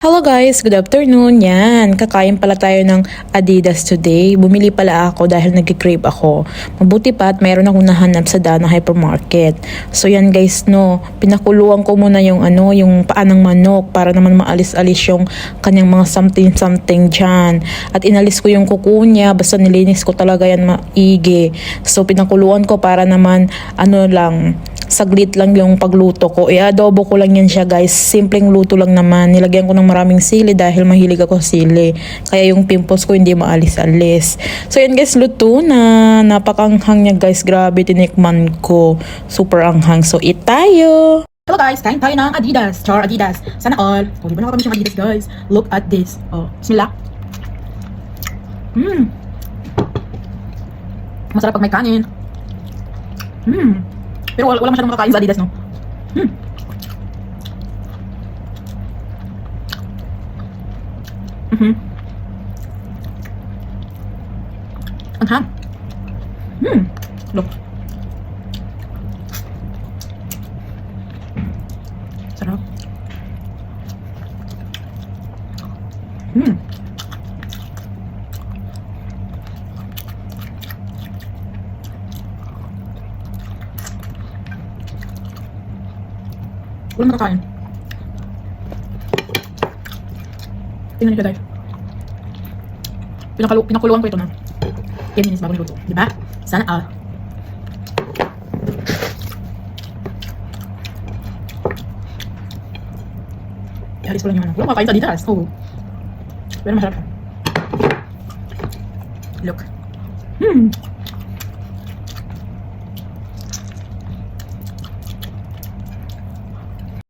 Hello guys, good afternoon. Yan, kakain pala tayo ng Adidas today. Bumili pala ako dahil nag-crave ako. Mabuti pa at mayroon akong nahanap sa Dana Hypermarket. So yan guys, no, pinakuluan ko muna yung ano, yung paa ng manok para naman maalis-alis yung kanyang mga something-something dyan. At inalis ko yung kuko niya, basta nilinis ko talaga yan maigi. So pinakuluan ko para naman, ano lang, saglit lang yung pagluto ko. I-adobo ko lang yan siya guys. Simpleng luto lang naman. Nilagyan ko ng maraming sili dahil mahilig ako sili. Kaya yung pimples ko hindi maalis-alis. So yan guys, luto na. Napakanghang niya guys. Grabe, tinikman ko. Super anghang. So eat tayo! Hello guys, kain tayo ng Adidas. Char Adidas. Sana all. Oh, di ba nakakamiss yung Adidas guys? Look at this. Oh, bismillah. Mmm. Masarap pag may kanin. Mmm. Pero wala, wala masyadong makakain sa Adidas, no? Mmm. Mhm. Ang ham. Mmm. Look. Sarap. Mmm. Wala makakain. Tingnan niyo guys. Pinakalu pinakuluan ko ito na 10 minutes bago niluto. Di ba? Sana all. Ialis ko lang yung ano. Wala makakain sa Adidas. Oo. Pero masarap. Look. Hmm.